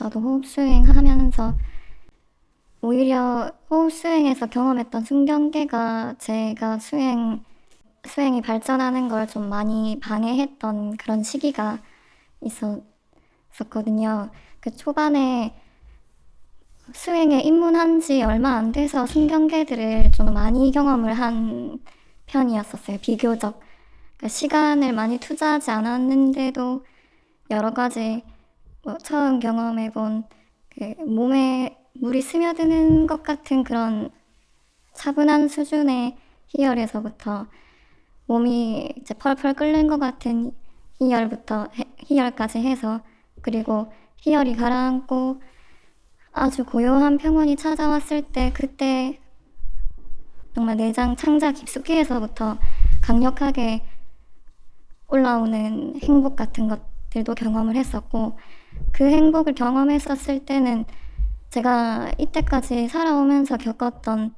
저도 호흡 수행하면서 오히려 호흡 수행에서 경험했던 순경계가 제가 수행 수행이 발전하는 걸 좀 많이 방해했던 그런 시기가 있었거든요. 그 초반에 수행에 입문한 지 얼마 안 돼서 순경계들을 좀 많이 경험을 한 편이었었어요. 비교적. 그러니까 시간을 많이 투자하지 않았는데도 여러 가지 뭐 처음 경험해본 그 몸에 물이 스며드는 것 같은 그런 차분한 수준의 희열에서부터 몸이 이제 펄펄 끓는 것 같은 희열부터 해- 희열까지 해서 그리고 희열이 가라앉고 아주 고요한 평온이 찾아왔을 때 그때 정말 내장 창자 깊숙이에서부터 강력하게 올라오는 행복 같은 것 들도 경험을 했었고 그 행복을 경험했었을 때는 제가 이때까지 살아오면서 겪었던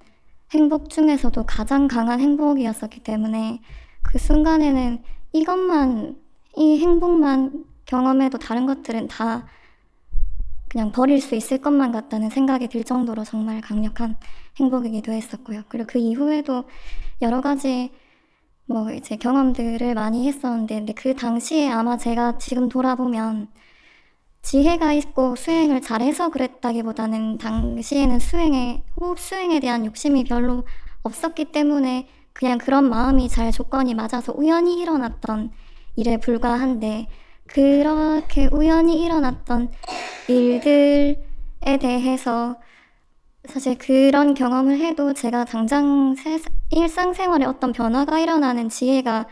행복 중에서도 가장 강한 행복이었었기 때문에 그 순간에는 이것만 이 행복만 경험해도 다른 것들은 다 그냥 버릴 수 있을 것만 같다는 생각이 들 정도로 정말 강력한 행복이기도 했었고요. 그리고 그 이후에도 여러 가지 뭐 이제 경험들을 많이 했었는데 근데 그 당시에 아마 제가 지금 돌아보면 지혜가 있고 수행을 잘해서 그랬다기보다는 당시에는 수행에 호흡 수행에 대한 욕심이 별로 없었기 때문에 그냥 그런 마음이 잘 조건이 맞아서 우연히 일어났던 일에 불과한데 그렇게 우연히 일어났던 일들에 대해서 사실 그런 경험을 해도 제가 당장 세- 일상생활에 어떤 변화가 일어나는 지혜가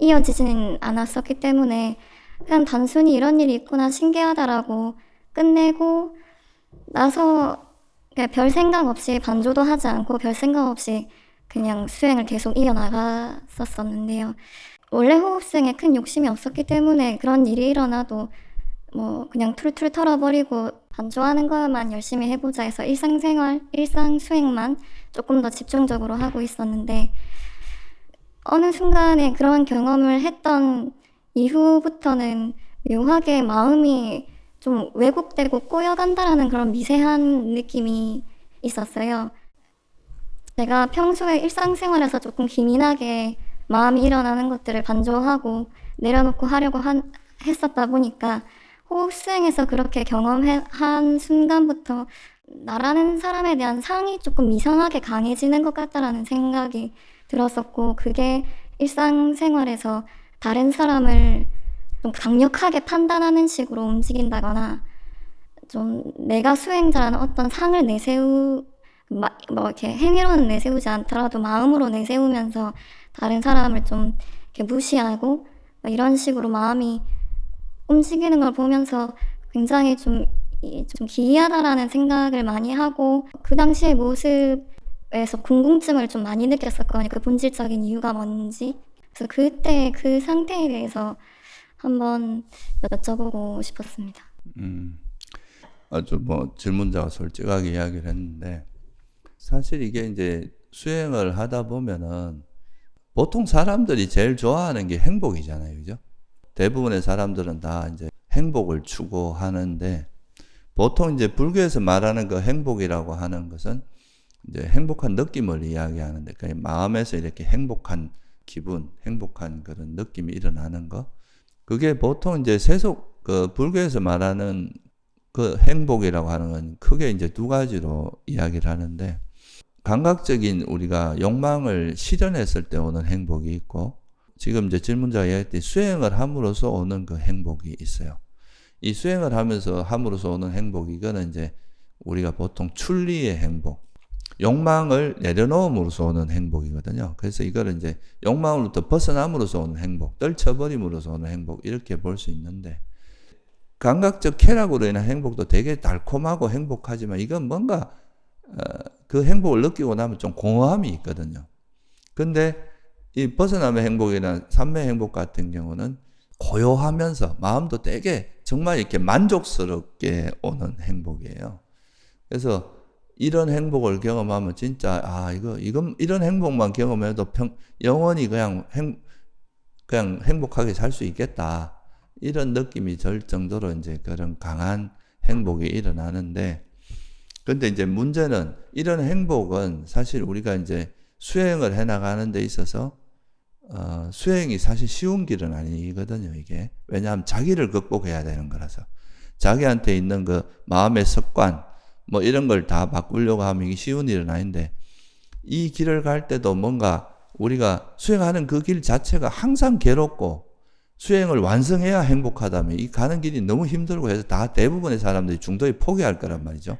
이어지진 않았었기 때문에 그냥 단순히 이런 일이 있구나 신기하다라고 끝내고 나서 별 생각 없이 반조도 하지 않고 별 생각 없이 그냥 수행을 계속 이어나갔었었는데요. 원래 호흡수행에 큰 욕심이 없었기 때문에 그런 일이 일어나도 뭐 그냥 툴툴 털어버리고 반조하는 거만 열심히 해보자 해서 일상생활, 일상 수행만 조금 더 집중적으로 하고 있었는데 어느 순간에 그런 경험을 했던 이후부터는 묘하게 마음이 좀 왜곡되고 꼬여간다라는 그런 미세한 느낌이 있었어요. 제가 평소에 일상생활에서 조금 기민하게 마음이 일어나는 것들을 반조하고 내려놓고 하려고 한, 했었다 보니까 호흡 수행에서 그렇게 경험한 순간부터 나라는 사람에 대한 상이 조금 이상하게 강해지는 것 같다라는 생각이 들었었고 그게 일상생활에서 다른 사람을 좀 강력하게 판단하는 식으로 움직인다거나 좀 내가 수행자라는 어떤 상을 내세우 마, 뭐 이렇게 행위로는 내세우지 않더라도 마음으로 내세우면서 다른 사람을 좀 이렇게 무시하고 막 이런 식으로 마음이 움직이는 걸 보면서 굉장히 좀, 이- 좀 기이하다라는 생각을 많이 하고 그 당시의 모습에서 궁금증을 좀 많이 느꼈었거든요. 그 본질적인 이유가 뭔지. 그래서 그때 그 상태에 대해서 한번 여쭤보고 싶었습니다. 음, 아주 뭐 질문자가 솔직하게 이야기를 했는데 사실 이게 이제 수행을 하다 보면은 보통 사람들이 제일 좋아하는 게 행복이잖아요, 그죠? 대부분의 사람들은 다 이제 행복을 추구하는데 보통 이제 불교에서 말하는 그 행복이라고 하는 것은 이제 행복한 느낌을 이야기하는데 그 마음에서 이렇게 행복한 기분, 행복한 그런 느낌이 일어나는 거. 그게 보통 이제 세속 그 불교에서 말하는 그 행복이라고 하는 건 크게 이제 두 가지로 이야기를 하는데 감각적인 우리가 욕망을 실현했을 때 오는 행복이 있고 지금 이제 질문자가 이야기했듯이 수행을 함으로써 오는 그 행복이 있어요. 이 수행을 하면서 함으로써 오는 행복 이거는 이제 우리가 보통 출리의 행복, 욕망을 내려놓음으로써 오는 행복이거든요. 그래서 이거를 이제 욕망으로부터 벗어남으로써 오는 행복, 떨쳐버림으로써 오는 행복 이렇게 볼 수 있는데 감각적 쾌락으로 인한 행복도 되게 달콤하고 행복하지만 이건 뭔가 어, 그 행복을 느끼고 나면 좀 공허함이 있거든요. 근데 이 벗어남의 행복이나 삼매 행복 같은 경우는 고요하면서 마음도 되게 정말 이렇게 만족스럽게 오는 행복이에요. 그래서 이런 행복을 경험하면 진짜 아 이거 이건 이런 행복만 경험해도 평 영원히 그냥 행 그냥 행복하게 살 수 있겠다 이런 느낌이 들 정도로 이제 그런 강한 행복이 일어나는데 근데 이제 문제는 이런 행복은 사실 우리가 이제 수행을 해 나가는 데 있어서 어, 수행이 사실 쉬운 길은 아니거든요, 이게. 왜냐하면 자기를 극복해야 되는 거라서. 자기한테 있는 그 마음의 습관, 뭐 이런 걸 다 바꾸려고 하면 이게 쉬운 일은 아닌데, 이 길을 갈 때도 뭔가 우리가 수행하는 그 길 자체가 항상 괴롭고, 수행을 완성해야 행복하다면 이 가는 길이 너무 힘들고 해서 다 대부분의 사람들이 중도에 포기할 거란 말이죠.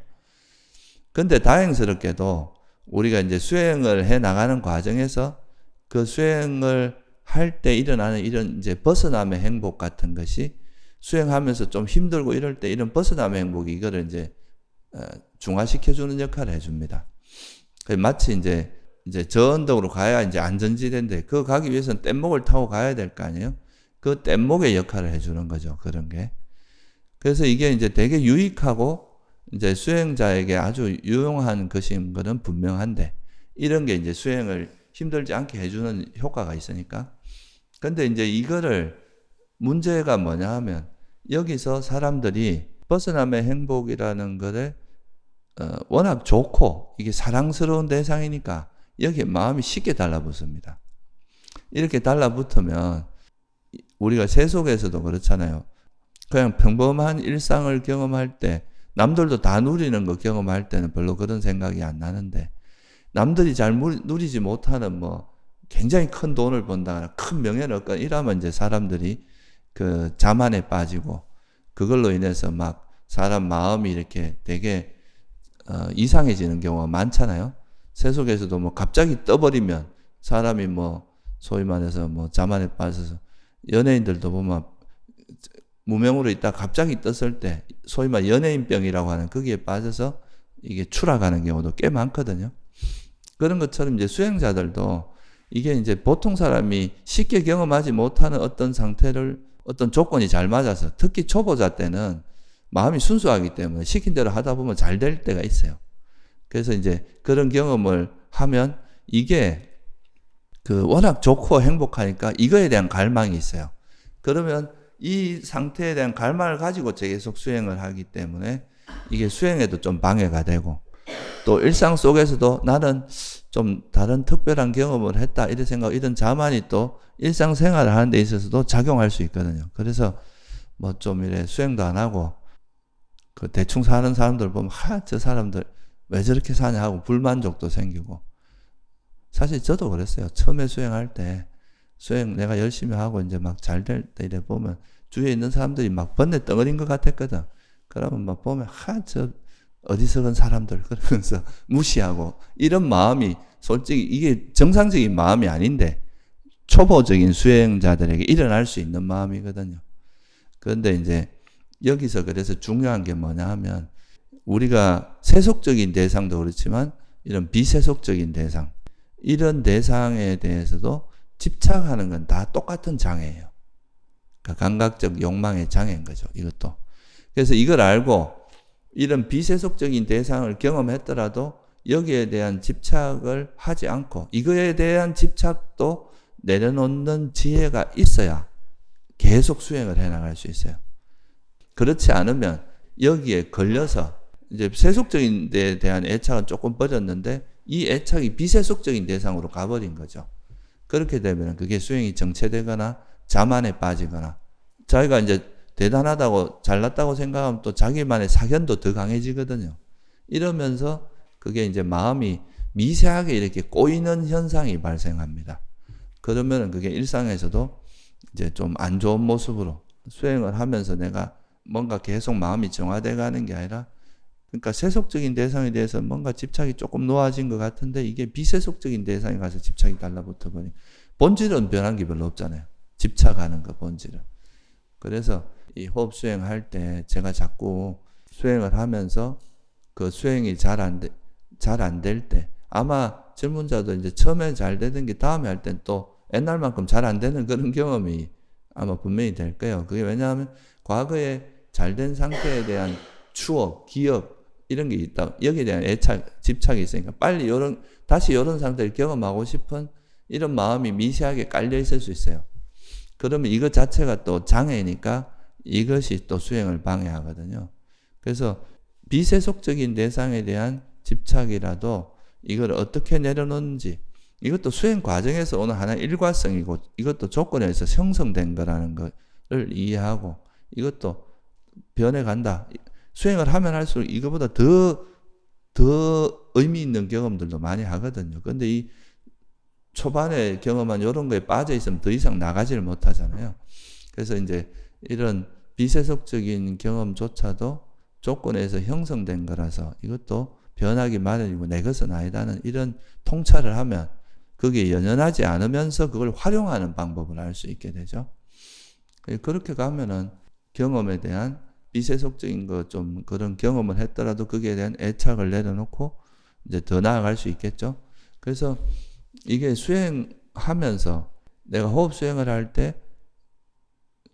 근데 다행스럽게도 우리가 이제 수행을 해 나가는 과정에서 그 수행을 할 때 일어나는 이런 이제 벗어남의 행복 같은 것이 수행하면서 좀 힘들고 이럴 때 이런 벗어남의 행복이 이거를 이제 어, 중화시켜주는 역할을 해줍니다. 그 마치 이제 이제 저 언덕으로 가야 이제 안전지대인데 그 가기 위해서는 뗏목을 타고 가야 될 거 아니에요? 그 뗏목의 역할을 해주는 거죠. 그런 게. 그래서 이게 이제 되게 유익하고 이제 수행자에게 아주 유용한 것인 것은 분명한데 이런 게 이제 수행을 힘들지 않게 해주는 효과가 있으니까. 근데 이제 이거를 문제가 뭐냐 하면 여기서 사람들이 벗어남의 행복이라는 것에 어, 워낙 좋고 이게 사랑스러운 대상이니까 여기에 마음이 쉽게 달라붙습니다. 이렇게 달라붙으면 우리가 세속에서도 그렇잖아요. 그냥 평범한 일상을 경험할 때 남들도 다 누리는 거 경험할 때는 별로 그런 생각이 안 나는데 남들이 잘 누리지 못하는 뭐 굉장히 큰 돈을 번다거나 큰 명예를 얻거나 이러면 이제 사람들이 그 자만에 빠지고 그걸로 인해서 막 사람 마음이 이렇게 되게 어, 이상해지는 경우가 많잖아요. 세속에서도 뭐 갑자기 떠버리면 사람이 뭐 소위 말해서 뭐 자만에 빠져서 연예인들도 보면 무명으로 있다 갑자기 떴을 때 소위 말 연예인병이라고 하는 거기에 빠져서 이게 추락하는 경우도 꽤 많거든요. 그런 것처럼 이제 수행자들도 이게 이제 보통 사람이 쉽게 경험하지 못하는 어떤 상태를 어떤 조건이 잘 맞아서 특히 초보자 때는 마음이 순수하기 때문에 시킨 대로 하다 보면 잘 될 때가 있어요. 그래서 이제 그런 경험을 하면 이게 그 워낙 좋고 행복하니까 이거에 대한 갈망이 있어요. 그러면 이 상태에 대한 갈망을 가지고 계속 수행을 하기 때문에 이게 수행에도 좀 방해가 되고 또 일상 속에서도 나는 좀 다른 특별한 경험을 했다 이런 생각 이런 자만이 또 일상 생활을 하는 데 있어서도 작용할 수 있거든요. 그래서 뭐 좀 이래 수행도 안 하고 그 대충 사는 사람들 보면 하저 사람들 왜 저렇게 사냐 하고 불만족도 생기고 사실 저도 그랬어요. 처음에 수행할 때 수행 내가 열심히 하고 이제 막 잘 될 때 이래 보면 주위에 있는 사람들이 막 번뇌 덩어리인 것 같았거든. 그러면 막 보면 하저 어디서 건 사람들 그러면서 무시하고 이런 마음이 솔직히 이게 정상적인 마음이 아닌데 초보적인 수행자들에게 일어날 수 있는 마음이거든요. 그런데 이제 여기서 그래서 중요한 게 뭐냐 하면 우리가 세속적인 대상도 그렇지만 이런 비세속적인 대상 이런 대상에 대해서도 집착하는 건 다 똑같은 장애예요. 그러니까 감각적 욕망의 장애인 거죠. 이것도. 그래서 이걸 알고 이런 비세속적인 대상을 경험했더라도 여기에 대한 집착을 하지 않고 이거에 대한 집착도 내려놓는 지혜가 있어야 계속 수행을 해 나갈 수 있어요. 그렇지 않으면 여기에 걸려서 이제 세속적인 데에 대한 애착은 조금 버렸는데 이 애착이 비세속적인 대상으로 가버린 거죠. 그렇게 되면 그게 수행이 정체되거나 자만에 빠지거나 자기가 이제 대단하다고 잘났다고 생각하면 또 자기만의 사견도 더 강해지거든요. 이러면서 그게 이제 마음이 미세하게 이렇게 꼬이는 현상이 발생합니다. 그러면 그게 일상에서도 이제 좀 안 좋은 모습으로 수행을 하면서 내가 뭔가 계속 마음이 정화돼 가는 게 아니라 그러니까 세속적인 대상에 대해서 뭔가 집착이 조금 놓아진 것 같은데 이게 비세속적인 대상에 가서 집착이 달라붙어 버리. 본질은 변한 게 별로 없잖아요. 집착하는 거 본질은. 그래서 이 호흡 수행할 때 제가 자꾸 수행을 하면서 그 수행이 잘 안 돼, 잘 안 될 때 아마 질문자도 이제 처음에 잘 되던 게 다음에 할 땐 또 옛날만큼 잘 안 되는 그런 경험이 아마 분명히 될 거예요. 그게 왜냐하면 과거에 잘 된 상태에 대한 추억, 기억 이런 게 있다. 여기에 대한 애착, 집착이 있으니까 빨리 이런 다시 이런 상태를 경험하고 싶은 이런 마음이 미세하게 깔려 있을 수 있어요. 그러면 이것 자체가 또 장애니까 이것이 또 수행을 방해하거든요. 그래서 비세속적인 대상에 대한 집착이라도 이걸 어떻게 내려놓는지 이것도 수행 과정에서 오는 하나의 일과성이고 이것도 조건에서 형성된 거라는 것을 이해하고 이것도 변해간다. 수행을 하면 할수록 이거보다 더, 더 의미 있는 경험들도 많이 하거든요. 근데 이 초반에 경험한 이런 거에 빠져 있으면 더 이상 나가지를 못하잖아요. 그래서 이제 이런 비세속적인 경험조차도 조건에서 형성된 거라서 이것도 변하기 마련이고 내 것은 아니다는 이런 통찰을 하면 거기에 연연하지 않으면서 그걸 활용하는 방법을 알 수 있게 되죠. 그렇게 가면은 경험에 대한 비세속적인 거 좀 그런 경험을 했더라도 거기에 대한 애착을 내려놓고 이제 더 나아갈 수 있겠죠. 그래서 이게 수행하면서 내가 호흡 수행을 할 때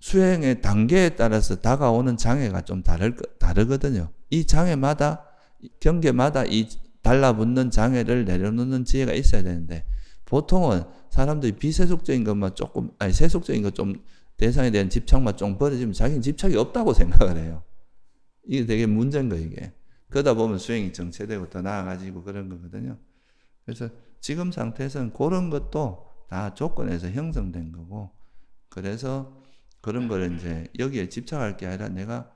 수행의 단계에 따라서 다가오는 장애가 좀 다를, 다르거든요. 이 장애마다, 경계마다 이 달라붙는 장애를 내려놓는 지혜가 있어야 되는데, 보통은 사람들이 비세속적인 것만 조금, 아니, 세속적인 것 좀 대상에 대한 집착만 좀 버려지면 자기는 집착이 없다고 생각을 해요. 이게 되게 문제인 거, 이게. 그러다 보면 수행이 정체되고 더 나아가지고 그런 거거든요. 그래서 지금 상태에서는 그런 것도 다 조건에서 형성된 거고, 그래서 그런 걸 이제 여기에 집착할 게 아니라 내가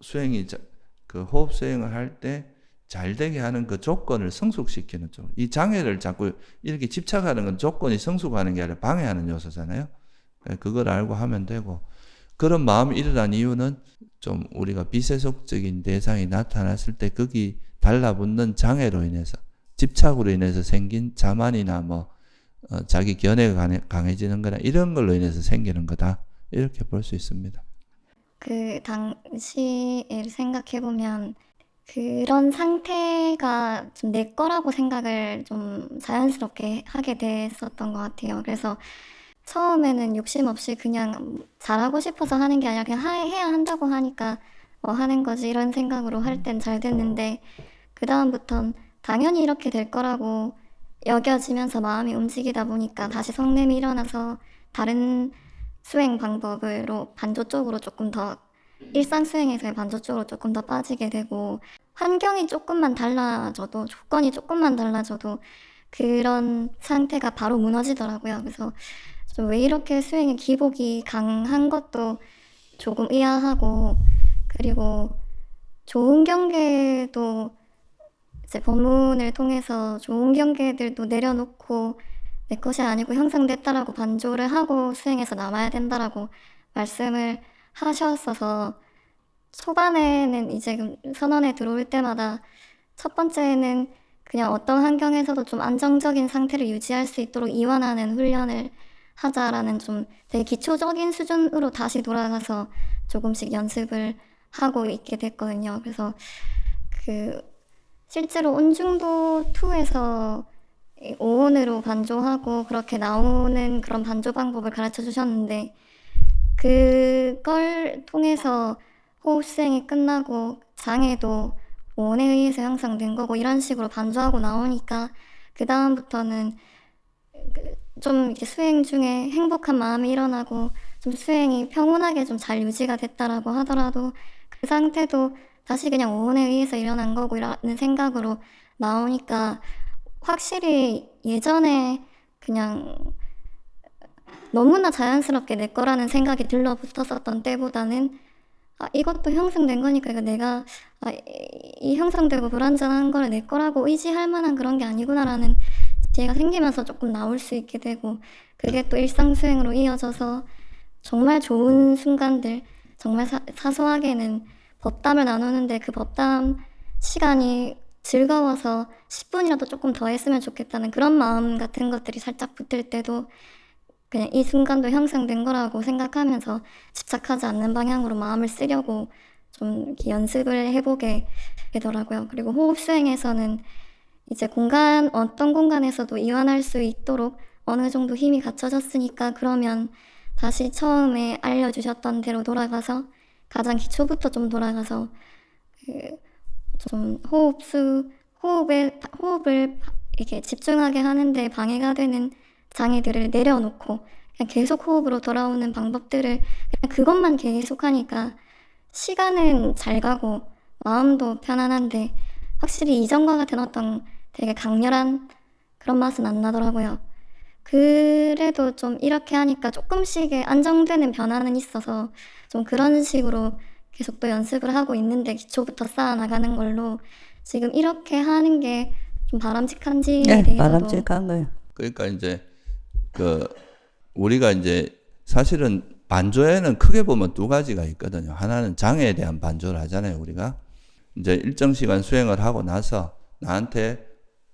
수행이, 자- 그 호흡 수행을 할 때 잘 되게 하는 그 조건을 성숙시키는 쪽. 이 장애를 자꾸 이렇게 집착하는 건 조건이 성숙하는 게 아니라 방해하는 요소잖아요. 그걸 알고 하면 되고, 그런 마음이 일어난 이유는 좀 우리가 비세속적인 대상이 나타났을 때 거기 달라붙는 장애로 인해서 집착으로 인해서 생긴 자만이나 뭐 어, 자기 견해가 강해- 강해지는 거나 이런 걸로 인해서 생기는 거다 이렇게 볼 수 있습니다. 그 당시에 생각해 보면 그런 상태가 좀 내 거라고 생각을 좀 자연스럽게 하게 됐었던 것 같아요. 그래서 처음에는 욕심 없이 그냥 잘하고 싶어서 하는 게 아니라 그냥 하- 해야 한다고 하니까 어, 하는 거지 이런 생각으로 할 땐 잘 됐는데 그 다음부턴 당연히 이렇게 될 거라고 여겨지면서 마음이 움직이다 보니까 다시 성냄이 일어나서 다른 수행 방법으로 반조 쪽으로 조금 더 일상 수행에서의 반조 쪽으로 조금 더 빠지게 되고 환경이 조금만 달라져도 조건이 조금만 달라져도 그런 상태가 바로 무너지더라고요. 그래서 좀 왜 이렇게 수행의 기복이 강한 것도 조금 의아하고 그리고 좋은 경계도 이제 법문을 통해서 좋은 경계들도 내려놓고 내 것이 아니고 형성됐다라고 반조를 하고 수행해서 남아야 된다라고 말씀을 하셨어서 초반에는 이제 그 선언에 들어올 때마다 첫 번째는 그냥 어떤 환경에서도 좀 안정적인 상태를 유지할 수 있도록 이완하는 훈련을 하자라는 좀 되게 기초적인 수준으로 다시 돌아가서 조금씩 연습을 하고 있게 됐거든요. 그래서 그 실제로 온중도 2에서 오온으로 반조하고 그렇게 나오는 그런 반조 방법을 가르쳐 주셨는데 그걸 통해서 호흡 수행이 끝나고 장애도 오온에 의해서 형성된 거고 이런 식으로 반조하고 나오니까 그 다음부터는 좀 이렇게 수행 중에 행복한 마음이 일어나고 좀 수행이 평온하게 좀 잘 유지가 됐다라고 하더라도 그 상태도 다시 그냥 오온에 의해서 일어난 거고라는 생각으로 나오니까 확실히 예전에 그냥 너무나 자연스럽게 내 거라는 생각이 들러붙었었던 때보다는 아, 이것도 형성된 거니까 이거 내가 아, 이, 이 형성되고 불완전한 걸내 거라고 의지할 만한 그런 게 아니구나라는 지혜가 생기면서 조금 나올 수 있게 되고 그게 또 일상 수행으로 이어져서 정말 좋은 순간들 정말 사, 사소하게는 법담을 나누는데 그 법담 시간이 즐거워서 10분이라도 조금 더 했으면 좋겠다는 그런 마음 같은 것들이 살짝 붙을 때도 그냥 이 순간도 형성된 거라고 생각하면서 집착하지 않는 방향으로 마음을 쓰려고 좀 연습을 해보게 되더라고요. 그리고 호흡 수행에서는 이제 공간, 어떤 공간에서도 이완할 수 있도록 어느 정도 힘이 갖춰졌으니까 그러면 다시 처음에 알려주셨던 대로 돌아가서 가장 기초부터 좀 돌아가서 그 좀 호흡 수, 호흡에, 호흡을 이렇게 집중하게 하는데 방해가 되는 장애들을 내려놓고 그냥 계속 호흡으로 돌아오는 방법들을 그냥 그것만 계속 하니까 시간은 잘 가고 마음도 편안한데 확실히 이전과 같은 어떤 되게 강렬한 그런 맛은 안 나더라고요. 그래도 좀 이렇게 하니까 조금씩의 안정되는 변화는 있어서 좀 그런 식으로 계속 또 연습을 하고 있는데 기초부터 쌓아 나가는 걸로 지금 이렇게 하는 게 좀 바람직한지에 네, 대해서도 바람직한 거예요. 그러니까 이제 그 우리가 이제 사실은 반조에는 크게 보면 두 가지가 있거든요. 하나는 장애에 대한 반조를 하잖아요, 우리가. 이제 일정 시간 수행을 하고 나서 나한테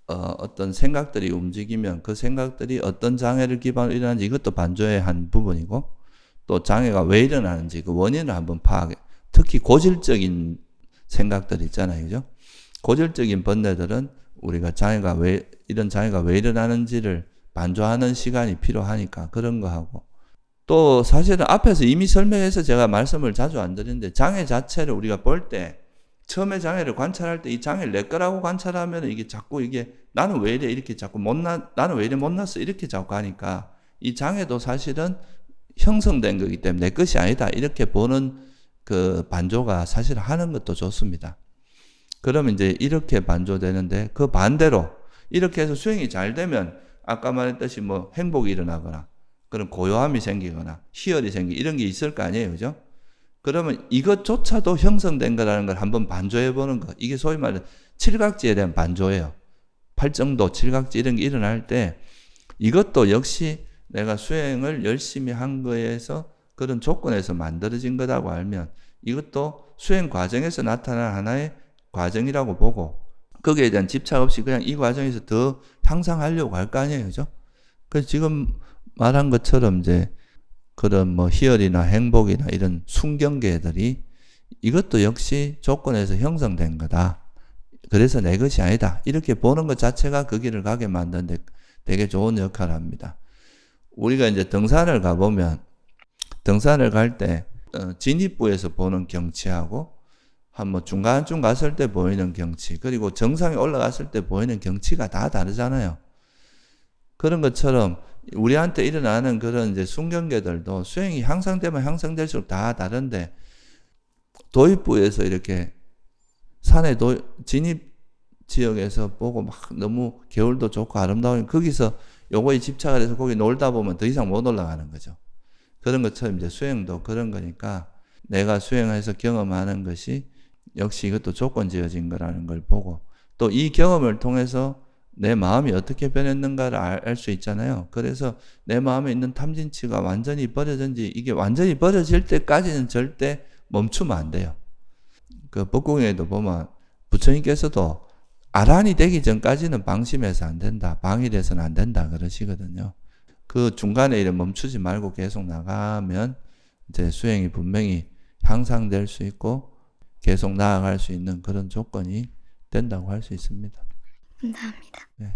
어, 어떤 생각들이 움직이면 그 생각들이 어떤 장애를 기반으로 일어나는지 이것도 반조의 한 부분이고 또 장애가 왜 일어나는지 그 원인을 한번 파악해. 특히 고질적인 생각들 있잖아요. 그죠? 고질적인 번뇌들은 우리가 장애가 왜, 이런 장애가 왜 일어나는지를 반조하는 시간이 필요하니까 그런 거 하고 또 사실은 앞에서 이미 설명해서 제가 말씀을 자주 안 드리는데 장애 자체를 우리가 볼 때 처음에 장애를 관찰할 때 이 장애를 내 거라고 관찰하면 이게 자꾸 이게 나는 왜 이래 이렇게 자꾸 못나 나는 왜 이래 못났어 이렇게 자꾸 하니까 이 장애도 사실은 형성된 거기 때문에 내 것이 아니다 이렇게 보는 그 반조가 사실 하는 것도 좋습니다. 그러면 이제 이렇게 반조되는데 그 반대로 이렇게 해서 수행이 잘 되면 아까 말했듯이 뭐 행복이 일어나거나 그런 고요함이 생기거나 희열이 생기 이런 게 있을 거 아니에요. 그죠? 그러면 이것조차도 형성된 거라는 걸 한번 반조해 보는 거. 이게 소위 말하는 칠각지에 대한 반조예요. 팔정도, 칠각지 이런 게 일어날 때 이것도 역시 내가 수행을 열심히 한 거에서 그런 조건에서 만들어진 거라고 알면 이것도 수행 과정에서 나타난 하나의 과정이라고 보고 거기에 대한 집착 없이 그냥 이 과정에서 더 향상하려고 할 거 아니에요. 그죠? 그래서 지금 말한 것처럼 이제 그런 뭐 희열이나 행복이나 이런 순경계들이 이것도 역시 조건에서 형성된 거다. 그래서 내 것이 아니다. 이렇게 보는 것 자체가 그 길을 가게 만드는데 되게 좋은 역할을 합니다. 우리가 이제 등산을 가보면 등산을 갈때 어, 진입부에서 보는 경치하고 한 뭐 중간쯤 갔을 때 보이는 경치 그리고 정상에 올라갔을 때 보이는 경치가 다 다르잖아요. 그런 것처럼 우리한테 일어나는 그런 이제 순경계들도 수행이 향상되면 향상될수록 다 다른데 도입부에서 이렇게 산의 도, 진입 지역에서 보고 막 너무 겨울도 좋고 아름다운 거기서 요거에 집착을 해서 거기 놀다 보면 더 이상 못 올라가는 거죠. 그런 것처럼 이제 수행도 그런 거니까 내가 수행해서 경험하는 것이 역시 이것도 조건 지어진 거라는 걸 보고 또 이 경험을 통해서 내 마음이 어떻게 변했는가를 알 수 있잖아요. 그래서 내 마음에 있는 탐진치가 완전히 버려진지 이게 완전히 버려질 때까지는 절대 멈추면 안 돼요. 그 법국에도 보면 부처님께서도 아란이 되기 전까지는 방심해서 안 된다. 방일해서는 안 된다. 그러시거든요. 그 중간에 이래 멈추지 말고 계속 나가면 이제 수행이 분명히 향상될 수 있고 계속 나아갈 수 있는 그런 조건이 된다고 할 수 있습니다. 감사합니다. 네.